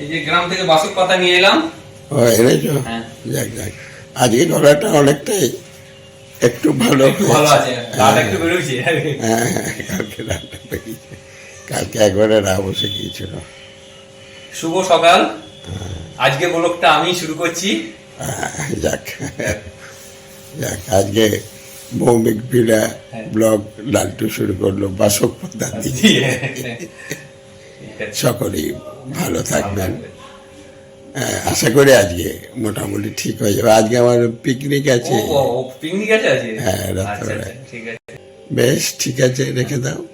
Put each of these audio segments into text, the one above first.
এই যে গ্রাম থেকে বাসক পাতা নিয়ে এলাম। ও এনেছো? হ্যাঁ। যাক যাক। আজকে গলাটা অনেকটাই একটু ভালো ভালো আছে একটু বেরোচ্ছে হ্যাঁ হ্যাঁ, কালকে রাতটা বেরিয়েছে। কালকে একবারে রা বসে গিয়েছিল। শুভ সকাল। আজকে ব্লগটা আমি শুরু করছি। হ্যাঁ, যাক। যাক আজকে ভৌমিক পীড়া হ্যাঁ। ব্লগ লালটু শুরু করল বাসক পাতা দিয়ে। সকলেই ভালো থাকবেন। হ্যাঁ, আশা করি আজকে মোটামুটি ঠিক হয়ে যাবে। আজকে আমার পিকনিক আছে। পিকনিক আছে হ্যাঁ, আচ্ছা রাত্রেবেলায়। আচ্ছা ঠিক আছে। বেশ ঠিক আছে রেখে দাও।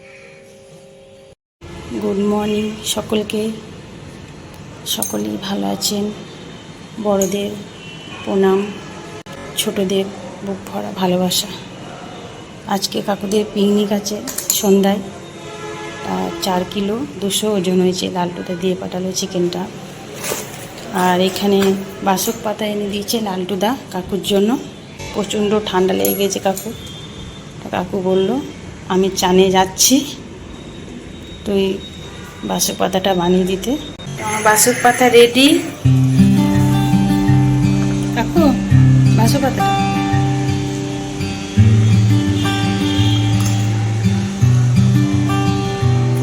গুড মর্নিং সকলকে। সকলেই ভালো আছেন। বড়দের প্রণাম ছোটদের বুক ভরা ভালোবাসা। আজকে কাকুদের পিকনিক আছে সন্ধ্যায়। চার কিলো দুশো ওজন হয়েছে লালটুতে দিয়ে পাঠালো চিকেনটা। আর এখানে বাসক পাতা এনে দিয়েছে লালটুদা কাকুর জন্য। প্রচণ্ড ঠান্ডা লেগে গেছে কাকু। কাকু বলল আমি চানে যাচ্ছি তুই বাসক পাতাটা বানিয়ে দিতে। আমার বাসক পাতা রেডি কাকু বাসক পাতাটা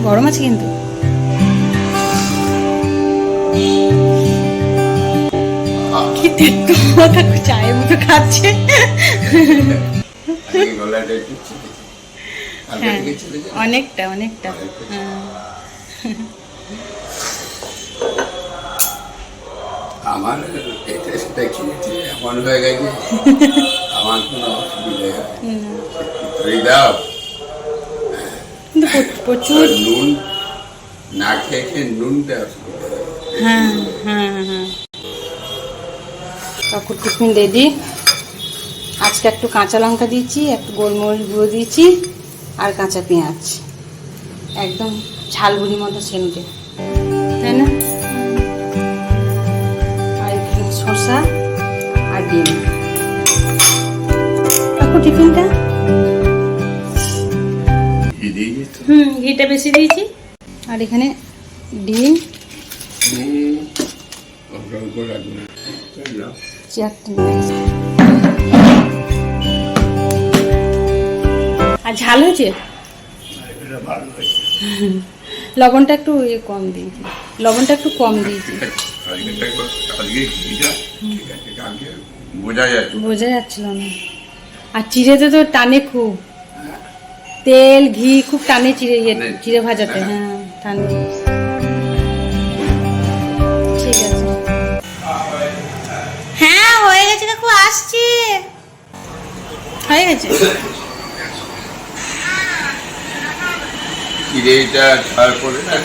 গরম আছে কিন্তু। চায়ের মতো খাচ্ছে। হ্যাঁ অনেকটা অনেকটা। হ্যাঁ। আমার এটা সেটা এমন হয়ে গেছে। আমার কোনো অসুবিধা হয় দাও। প্রচুর। নুন না খেয়ে খেয়ে নুনটা হ্যাঁ হ্যাঁ হ্যাঁ। কাকুর টিফিন রেডি আজকে একটু কাঁচা লঙ্কা দিয়েছি একটু গোলমরিচ গুঁড়ো দিয়েছি আর কাঁচা পেঁয়াজ। একদম ঝালবুড়ির মতো সেন্টে তাই না? আর শসা আর ডিম। টিফিনটা। ঘিটা বেশি দিয়েছি। আর এখানে ডিম। আর ঝাল হয়েছে? লবণটা একটু ইয়ে কম দিয়েছি। লবণটা একটু কম দিয়েছি। বোঝা যাচ্ছিল না। আর চিড়েতে তো টানে খুব। তেল ঘি খুব টানে চিড়ে ইয়ে চিড়ে ভাজাতে হ্যাঁ। টানে। ঠিক আছে। হ্যাঁ হয়ে গেছে কাকু আসছি। হয়ে গেছে। চিড়েটা তারপরে না?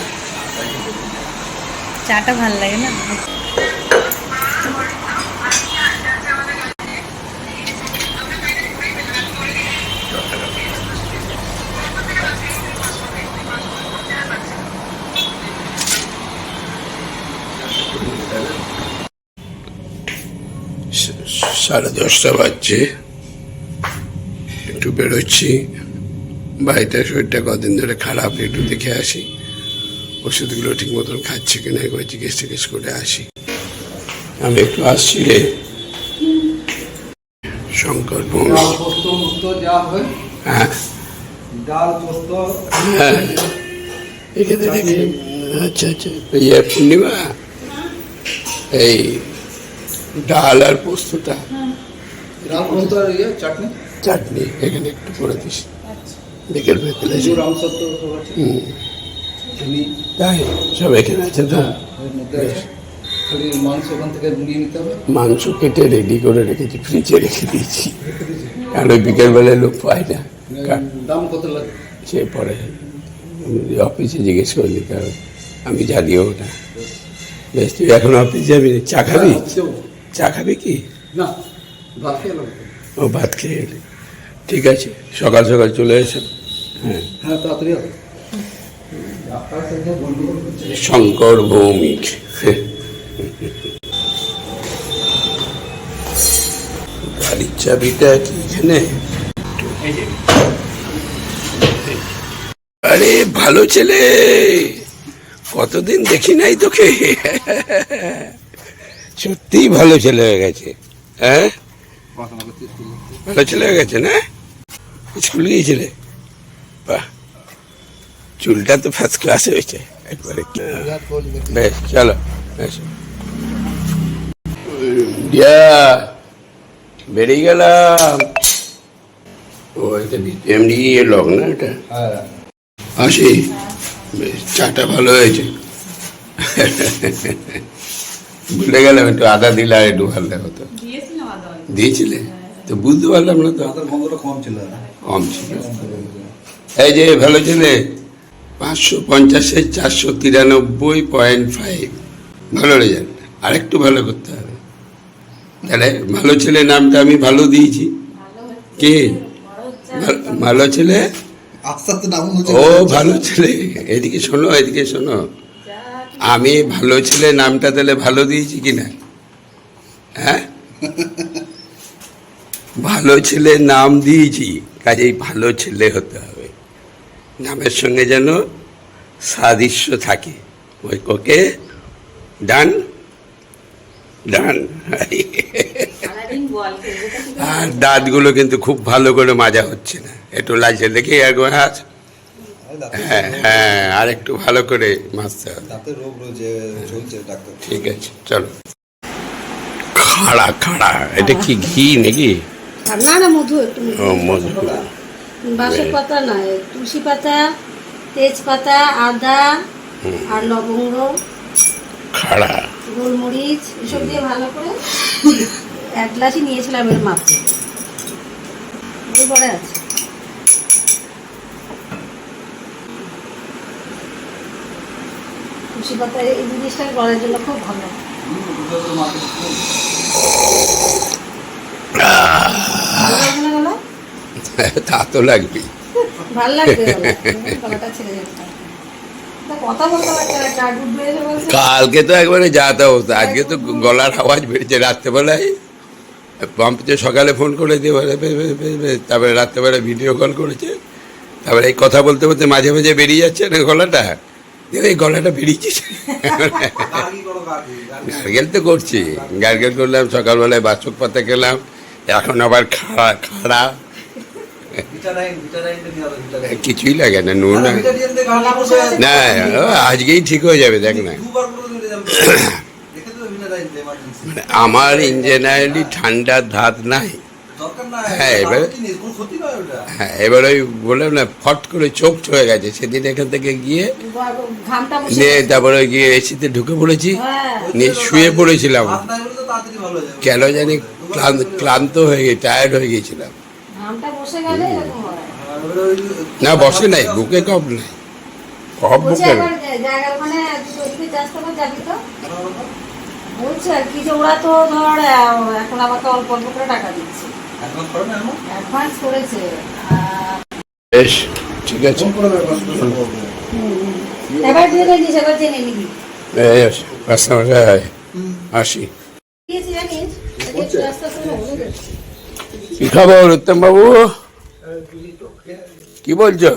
চাটা ভালো লাগে না? সাড়ে দশটা বাজছে। একটু বেরোচ্ছি। বাড়িতে শরীরটা কদিন ধরে খারাপ একটু দেখে আসি। ওষুধগুলো ঠিক মতন খাচ্ছে কিনা একবার জিজ্ঞেস টিজ্ঞেস করে আসি। আমি একটু আসছি রে। শঙ্কর হয়। হ্যাঁ। হ্যাঁ। এখানে আচ্ছা আচ্ছা। ইয়ে পূর্ণিমা? এই ডাল আর পোস্তটা। ডাল পোস্ত আর ইয়ে চাটনি? চাটনি এখানে একটু করে দিস। বিকেল বিকেলে চিনি? তাই সব এখানে আছে তো। খালি মাংস ওখান থেকে নিয়ে নিতে হবে? মাংস কেটে রেডি করে রেখেছি ফ্রিজে রেখে দিয়েছি। কারণ ওই বিকেলবেলায় লোক পায় না। দাম কত লাগে? সে পরে অফিসে জিজ্ঞেস করলি কারণ আমি জানিও না। বেশ তুই এখন অফিসে যাবি? চা খাবি? দেবো। চা খাবে কি? না ও ভাত খেয়ে এলি। ঠিক আছে সকাল সকাল চলে এসো। হ্যাঁ। হ্যাঁ তাড়াতাড়ি শঙ্কর ভৌমিক। গাড়ির চাবিটা কি এখানে? আরে ভালো ছেলে! কতদিন দেখি নাই তোকে? সত্যিই ভালো ছেলে হয়ে গেছে। হ্যাঁ? ভালো ছেলে হয়ে গেছে না? স্কুল গিয়েছিলে? বাহ। চুলটা তো ফার্স্ট ক্লাস হয়েছে। একবারে বেশ, চলো বেরিয়ে গেলাম। ও, এটা এমনি লগ না এটা? আসি। বেশ, চাটা ভালো হয়েছে। ভুলে গেলাম একটু আদা দিলে আর একটু ভালো হতো। দিয়েছিলে? তো বুঝতে পারলাম না তো। কম ছিল কম ছিল। এই যে ভালো ছেলে? পাঁচশো পঞ্চাশের চারশো তিরানব্বই পয়েন্ট ফাইভ। ভালো রেজাল্ট আরেকটু ভালো করতে হবে। তাহলে ভালো ছেলে নামটা আমি ভালো দিয়েছি। কে? ভাল- ছেলে? ও ভালো ছেলে। এদিকে শোনো এদিকে শোনো। আমি ভালো ছেলে নামটা তাহলে ভালো দিয়েছি কিনা? হ্যাঁ? ভালো ছেলে নাম দিয়েছি কাজেই ভালো ছেলে হতে হবে। নামের সঙ্গে যেন সাদৃশ্য থাকে। ওই কোকে ডান ডান। আর দাঁতগুলো কিন্তু খুব ভালো করে মাজা হচ্ছে না। একটু লাজে দেখে একবার হ্যাঁ হ্যাঁ আর একটু ভালো করে মাজতে হবে। রোগ রয়েছে চলছে ডাক্তার। ঠিক আছে চলো। খাড়া খাড়া এটা কি ঘি নাকি? না না মধু একটু মধু। বাঁশের পাতা না তুলসী পাতা তেজপাতা আদা আর লবঙ্গ খাড়া। গোলমরিচ এসব দিয়ে ভালো করে এক গ্লাসই নিয়েছিলাম এর মাপে। পরে আছে? তুলসী এই জিনিসটা জন্য খুব ভালো? তা তো লাগবে ভালো কালকে তো একবারে যাতা হতো আজকে তো গলার আওয়াজ বেড়েছে রাত্রেবেলায়। পাম্পতে সকালে ফোন করে দিয়ে। তারপরে রাত্রেবেলা ভিডিও কল করেছে। তারপরে এই কথা বলতে বলতে মাঝে মাঝে বেরিয়ে যাচ্ছে না গলাটা? দিয়ে এই গলাটা বেরিয়েছে। গার্গেল তো করছি। গার্গেল করলাম সকালবেলায় বাচক পাতা খেলাম এখন আবার খাড়া খাড়া। কিছুই লাগে না নুন না আজকেই ঠিক হয়ে যাবে দেখ না। দেখে আমার ইন জেনারেলি ঠান্ডার ধাত নাই। হ্যাঁ, এবারে- হ্যাঁ এবার ওই বললাম না ফট করে চোখ হয়ে গেছে সেদিন এখান থেকে গিয়ে নিয়ে তারপরে গিয়ে এসিতে ঢুকে পড়েছি হ্যাঁ। নিয়ে শুয়ে পড়েছিলাম। হাত নাই বলে তো তাড়াতাড়ি ভালো হয়ে যাবে। কেন জানি ক্লান্ত ক্লান্ত হয়ে গেছে টায়ার্ড হয়ে ওই- না বসে নাই বুকে কপ নাই। কপ বুকে মানে বলছে কি যে ওরা তো ধর এখন আমাকে অল্প অল্প করে টাকা দিচ্ছে। অ্যাডভান্স করেছে। বেশ ঠিক আছে। এবার এবার জেনে নিবি আসি। কি খবর উত্তম বাবু কি বলছো?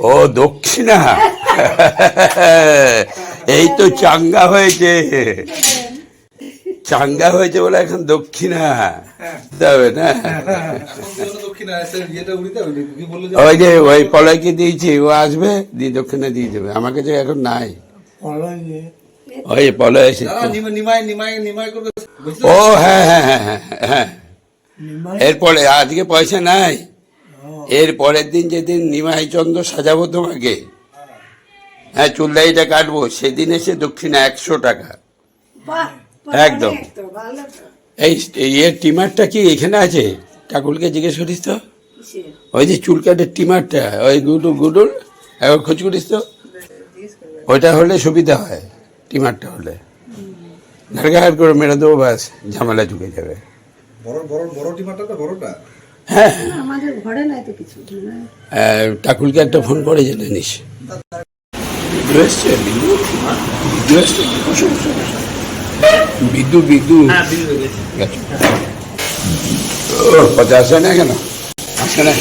ও দক্ষিণা। এই তো চাঙ্গা হয়েছে। চাঙ্গা হয়েছে বলে এখন দক্ষিণা। দিতে হবে না? দক্ষিণে আসে ইয়েটা উড়িতে হবে, কি বললে যে- ওই যে ওই পলয়কে দিয়েছি ও আসবে দিয়ে দক্ষিণা দিয়ে দেবে। আমার কাছে এখন নাই। ওই পলয় এসে? ও হ্যাঁ হ্যাঁ হ্যাঁ হ্যাঁ হ্যাঁ। এরপরে আজকে পয়সা নাই। এর পরের দিন যেদিন নিমাই চন্দ্র সাজাবো তোমাকে হ্যাঁ। চুলদাইটা কাটবো সেদিন এসে দক্ষিণা একশো টাকা। বাহ, একদম। এই ইয়ের টিমারটা কি এখানে আছে? কাকুলকে জিজ্ঞেস করিস তো। ওই যে চুল কাটের টিমারটা ওই গুডুল গুডুল একবার খোঁজ করিস তো। ওইটা হলে সুবিধা হয় টিমারটা হলে। ঘাড় করে মেরে দেবো ব্যাস ঝামেলা চুকে যাবে। বড় বড় বড় টিমারটা হ্যাঁ। না, আমাদের ঘরে নাই তো কিছু না। আহ, টাকুলকে একটা ফোন করে জেনে নিস। বিদ্যুৎ বিদ্যু হ্যাঁ, গেছে। আসে না কেন? আসে না?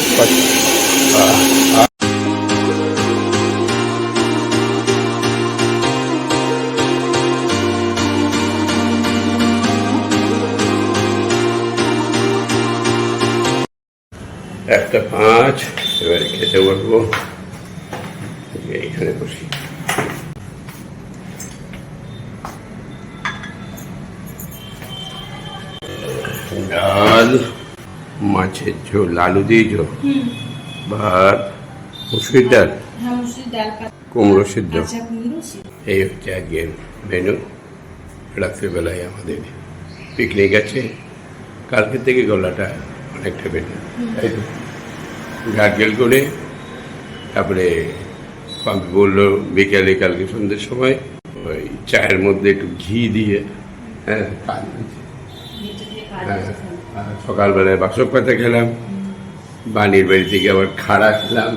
একটা পাঁচ এবারে খেতে বলব এইখানে বসি। মাছের ঝোল আলু দিয়ে ঝোল ভাত মুসুরির ডাল। কুমড়ো সিদ্ধ। এই হচ্ছে আজকের মেনু রাত্রিবেলায় আমাদের পিকনিক আছে। কালকে থেকে গলাটা অনেকটা বেটে তাই তো? গার্গেল করে তারপরে পাম্পি বলল বিকেলে কালকে সন্ধ্যের সময় ওই চায়ের মধ্যে একটু ঘি দিয়ে হ্যাঁ হ্যাঁ। সকালবেলায় বাসক পাতা খেলাম বানির বাড়ি থেকে আবার খাড়া খেলাম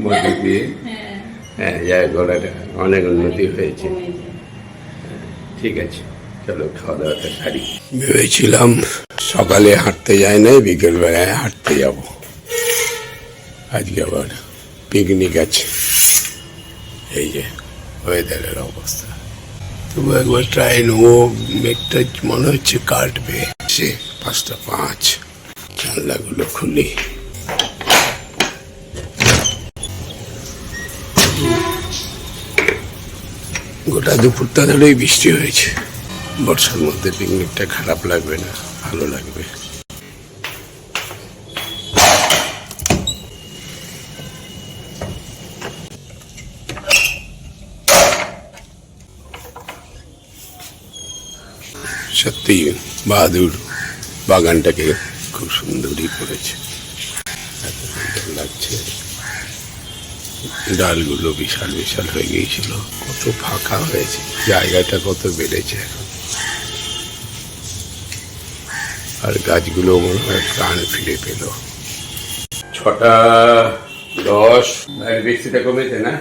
মধ্যে দিয়ে। হ্যাঁ যাই গলাটা অনেক উন্নতি হয়েছে। ঠিক আছে, চলো খাওয়া দাওয়াটা সারি। ভেবেছিলাম সকালে হাঁটতে যায় নাই, বিকেলবেলায় হাঁটতে যাব। আজকে আবার পিকনিক আছে। এই যে ওয়েদারের অবস্থা। তবু একবার ট্রাই নেব, মেঘটা মনে হচ্ছে কাটবে। সে পাঁচটা পাঁচ। জানলাগুলো খুলি। গোটা দুপুরটা ধরেই বৃষ্টি হয়েছে। বর্ষার মধ্যে পিকনিকটা খারাপ লাগবে না, ভালো লাগবে। সত্যি বাহাদুর। বাগানটাকে খুব সুন্দরই করেছে। এত সুন্দর লাগছে। ডালগুলো বিশাল বিশাল হয়ে গিয়েছিল। কত ফাঁকা হয়েছে। জায়গাটা কত বেড়েছে। আর গাছগুলো মনে হয় প্রাণ ফিরে পেল। ছটা দশ। বৃষ্টিটা কমেছে না?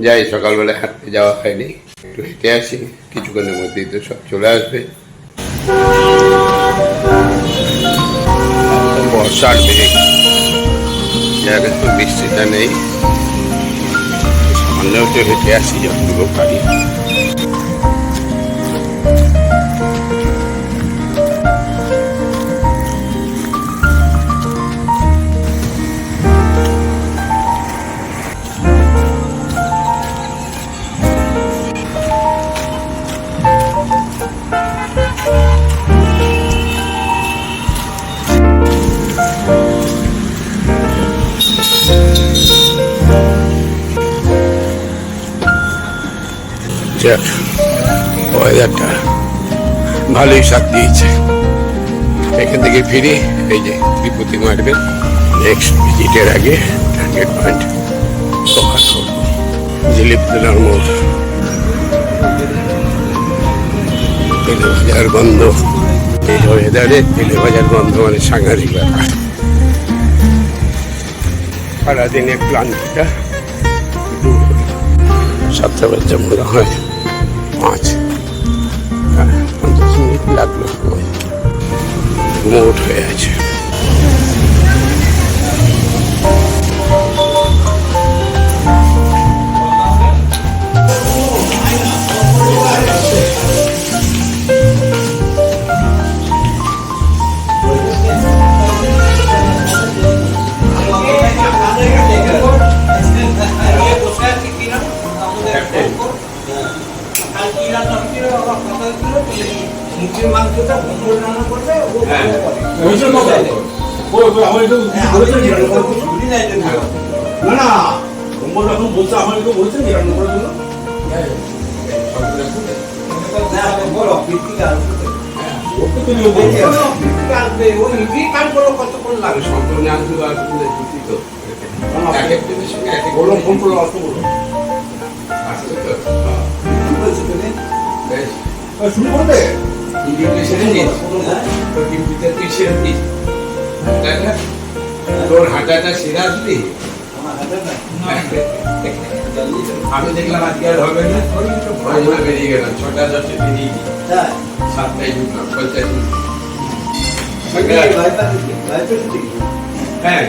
যাই, সকালবেলা হাঁটতে যাওয়া হয়নি। একটু হেঁটে আসি। কিছুক্ষণের মধ্যেই তো সব চলে আসবে। বর্ষার মেঘ জায়গায় তো বৃষ্টিটা নেই সামান্য একটু হেঁটে আসি যতটুকু পারি যাক ওয়েদারটা ভালোই সাথ দিয়েছে। এখান থেকে ফিরে এই যে ত্রিপুতি মারবে নেক্সট ভিজিটের আগে টার্গেট পয়েন্ট কভার করব। মোড়। বাজার বন্ধ। এই ওয়েদারে তেলে বাজার বন্ধ মানে সাংঘাতিক ব্যাপার। সারাদিনে ক্লান্তিটা সাতটা বাচ্চা মনে হয়। পাঁচ পঞ্চাশ মিনিট লাগল সময় মোট হয়ে আছে। মুরগির মাংসটা রান্না করবে ও হ্যাঁ। ওইসব ও ও আমার একটু করতে শুনি না না না। তোমরা আমার একটু রান্না করার জন্য। ওই কতক্ষণ লাগে। সম্পূর্ণ আর দুটি তো। এক এক দিনের সঙ্গে এক এক বলো ফোন করো আসতে বলো। আসছে তো শুরু করবে? তুই ছেড়ে দিস তাই না তোর হাঁটাটা সেরে আসবি আমি দেখলাম আজকে আর হবে না। ওই জন্য বেরিয়ে গেলাম। ছটা দশে বেরিয়ে গেছি সাতটায় ঢুকলাম পঞ্চাশ হ্যাঁ।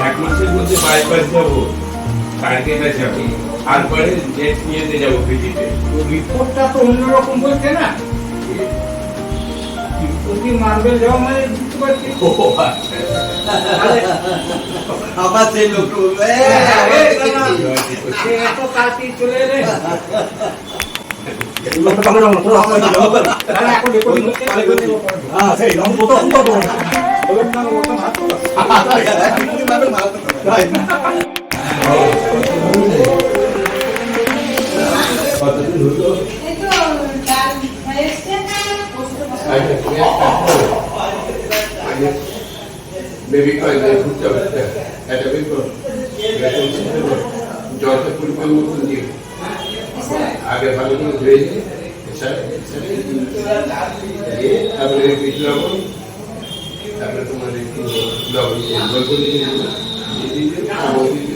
এক মাসের মধ্যে বাইপাস যাব টার্গেট যাব। তারপরে জেট নিয়ে যাব ভিজিটে রিপোর্টটা তো অন্যরকম না? হচ্ছে? রং তো। তো ডাল হয়ে বেবি কয়েল ঘুরতে হবে এটা বের করো জলটা পরিমাণ মতন দিয়ে আগে ভালো করে ধুয়ে দিয়ে তারপরে বিট লবণ তোমার একটু লবণ দিয়ে দিয়ে দিয়ে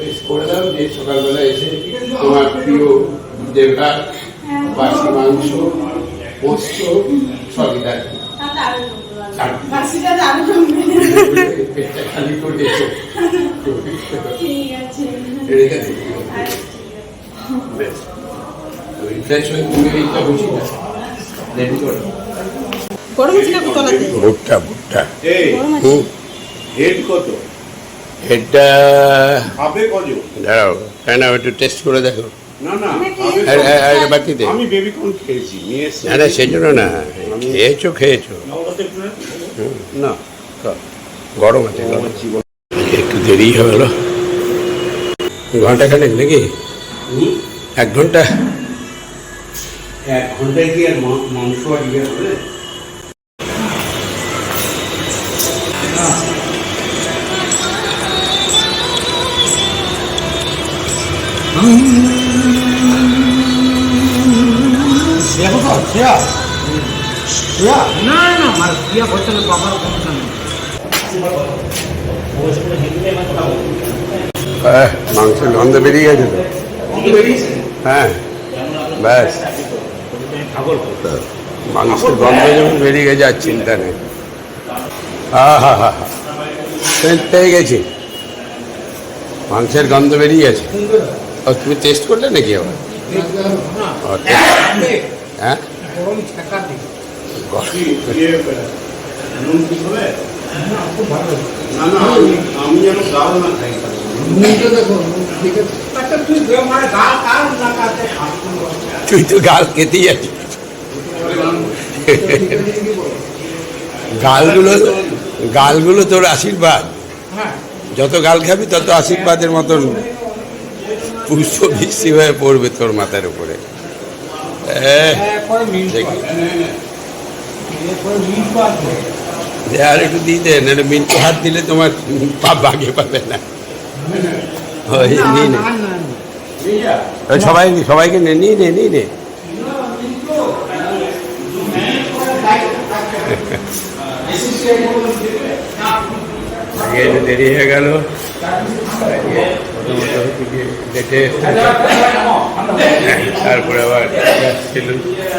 টেস্ট করে দাও যে সকালবেলা এসে তোমার প্রিয় দেবরা বাসি মাংস পোস্ত সবই থাকবে পেটটা খালি করে এসো ঠিক আছে। রেখে হয়ে ভুট্টা ভুট্টা হেড কত? এটা হবে কত দাঁড়াও কেন একটু টেস্ট করে দেখো। না না আর এটা বাটিতে আমি বেবি কর্ন খেয়েছি নিয়ে না না সেই জন্য না খেয়েছো খেয়েছো। না গরম আছে একটু দেরি হয়ে গেল। ঘণ্টা খানেক নাকি? এক ঘণ্টা? এক ঘন্টায় কি আর মাংস আর ইয়ে হবে? না মাংসের গন্ধ বেরিয়ে গেছে তো। হ্যাঁ ব্যাস। মাংসের গন্ধ যখন বেরিয়ে গেছে, আর চিন্তা নেই। হা হা হা পেয়ে গেছি। মাংসের গন্ধ বেরিয়ে গেছে। তুমি টেস্ট করলে নাকি আবার? হ্যাঁ? তুই তো গাল খেতেই আছিস গালগুলো গালগুলো তোর আশীর্বাদ। হ্যাঁ। যত গাল খাবি তত আশীর্বাদের মতন পুষ্প বৃষ্টি হয়ে পড়বে তোর মাথার উপরে। দে আর একটু দিয়ে দেন একটা মিন্টু হাত দিলে তোমার পা বাগে পাবে না। সবাই, সবাইকে নে নিয়ে নে নিয়ে নে। দেরি হয়ে গেল। প্রথমত হচ্ছে ডেটে তারপরে আবার গ্যাস ছিল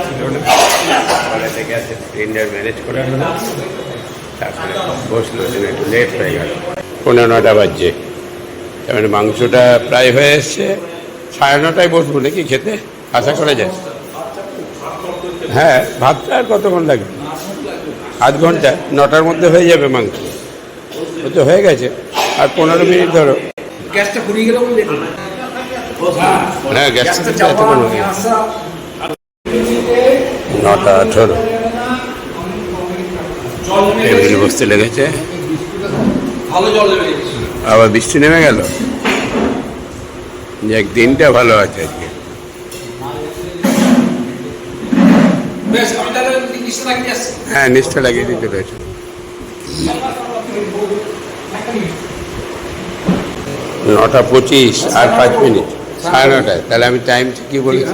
ছিল না সিলিন্ডার ম্যানেজ করা হলো তারপরে বসল সেখানে একটু লেট হয়ে গেল। পনেরো নটা বাজছে। তার মানে মাংসটা প্রায় হয়ে এসছে। সাড়ে নটায় বসবো নাকি খেতে? আশা করা যায়। হ্যাঁ ভাতটা আর কতক্ষণ লাগবে? আধ ঘণ্টা। নটার মধ্যে হয়ে যাবে মাংস। ও তো হয়ে গেছে। আর পনেরো মিনিট ধরো। গ্যাসটা ঘুরিয়ে গেল বলে দেখুন হ্যাঁ গ্যাসটা। নটা আঠেরো। টেবিল বসতে লেগেছে। আবার বৃষ্টি নেমে গেল? যাক দিনটা ভালো আছে আজকে। হ্যাঁ নিষ্ঠা লাগিয়ে দিতে রয়েছে নটা পঁচিশ আর পাঁচ মিনিট সাড়ে নটায়। তাহলে আমি টাইম কি বলেছি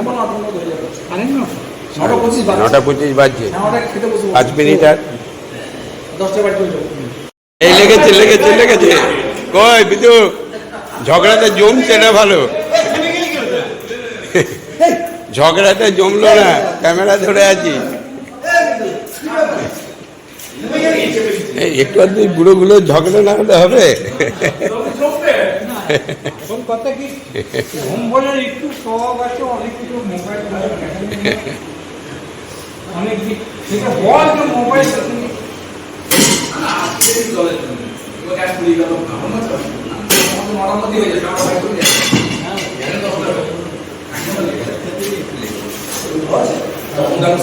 নটা পঁচিশ বাজছে। পাঁচ মিনিট আর? এই লেগেছে লেগেছে লেগেছে। কই বিদু? ঝগড়াটা জমছে না ভালো? ঝগড়াটা জমলো না। ক্যামেরা ধরে আছি। একটু আধটু বুড়োগুলো ঝগড়া না হলে হবে। এখন কথা কি? ভম্বলের একটু শখ আছে অনেক কিছু মোবাইল অনেক সেটা বল যে মোবাইল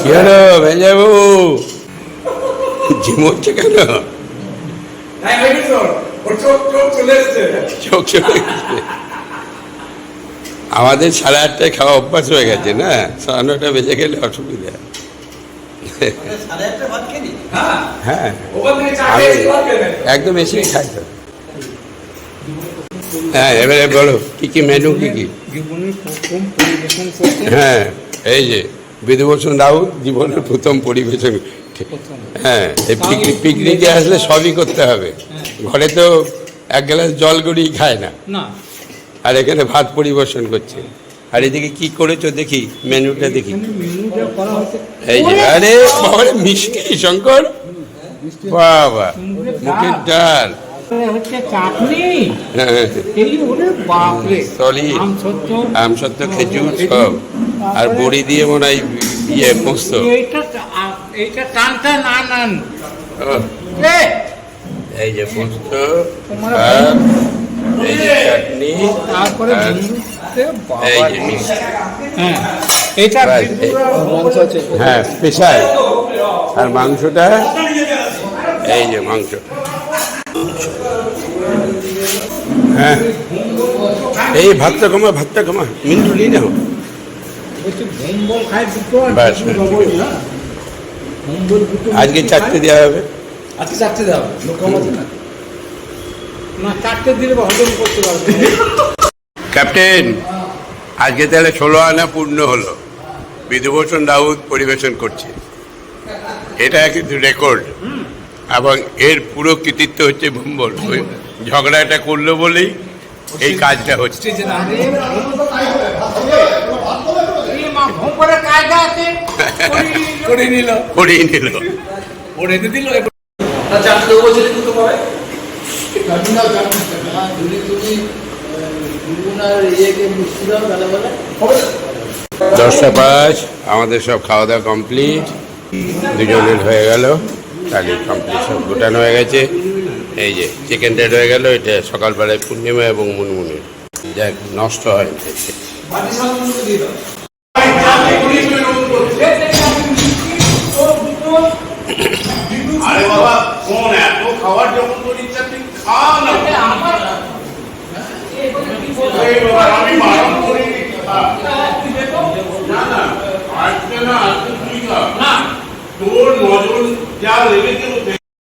কি হলো ভেজাবু ঝিমোচ্ছে কেন? চোখ চলে গেছে। আমাদের সাড়ে আটটায় খাওয়া অভ্যাস হয়ে গেছে না? সাড়ে নটা বেজে গেলে অসুবিধা। হ্যাঁ। একদম এসে খাই তো। হ্যাঁ এবারে বলো কি কি মেনু কি কি? হ্যাঁ এই যে বিধুভূষণ রাউত জীবনের প্রথম পরিবেশন। হ্যাঁ এই পিকনিকে আসলে সবই করতে হবে। ঘরে তো এক গ্লাস জল গড়িয়ে খায় না। আর এখানে ভাত পরিবেশন করছে। আর এদিকে কি করেছ দেখি মেনুটা দেখি। এই যে আরে বাবারে মিষ্টি শঙ্কর? বাবা মুখের ডাল। হ্যাঁ ওরে আম সত্য। খেজুর সব। আর বড়ি দিয়ে মনে হয় ইয়ে পোস্ত। এইটা টানটা না নান। ও, এ, এই যে পোস্ত এই যে চাটনি তারপরে এই যে মিষ্টি। হ্যাঁ এটা Right, এই- হ্যাঁ স্পেশাল। আর মাংসটা? এই যে মাংস। হ্যাঁ। এই ভাতটা কমা ভাতটা কমা। মিন্টু নিয়ে নাও। হ্যাঁ, আজকে চারটে দেওয়া হবে। আজকে চারটে দেওয়া লোক কম আছে না? না চারটে দিলে হজম করতে পারবে। ক্যাপ্টেন আজকে তাহলে ষোলো আনা পূর্ণ হলো। বিধুভূষণ রাউত পরিবেশন করছে। এটা কিন্তু রেকর্ড। এবং এর পুরো কৃতিত্ব হচ্ছে ভম্বল। ওই ঝগড়াটা করল বলেই এই কাজটা হচ্ছে। স্টেজে না এতে দিল না দেবো বলছিলে কিন্তু পাবে দশটা পাঁচ আমাদের সব খাওয়া দাওয়া কমপ্লিট দুজনের হয়ে গেল তাহলে কমপ্লিট সব গোটানো হয়ে গেছে। এই যে চিকেন ডেড হয়ে গেল এটা সকালবেলায় পূর্ণিমা এবং মুনমুনি যাক নষ্ট হয় আরে বাবা শোন এত খাবার যখন তোর ইচ্ছা তুই খা না এই বাবা, আমি বারণ করিনি, খা। না না আজকে না আজকে তুই খা না। তোর নজর যা লেগেছে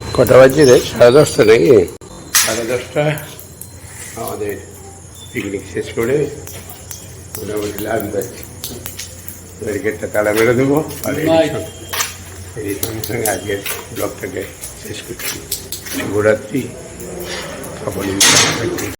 কটা বাজছে রে? সাড়ে দশটা নাকি? সাড়ে দশটা। আমাদের পিকনিক শেষ করে মোটামুটি লাভ যাচ্ছে ব্যারিকেডটা তালা মেরে দেবো। আর এই সঙ্গে সঙ্গে আজকের ব্লগটাকে শেষ করছি শুভরাত্রি থাকবেন।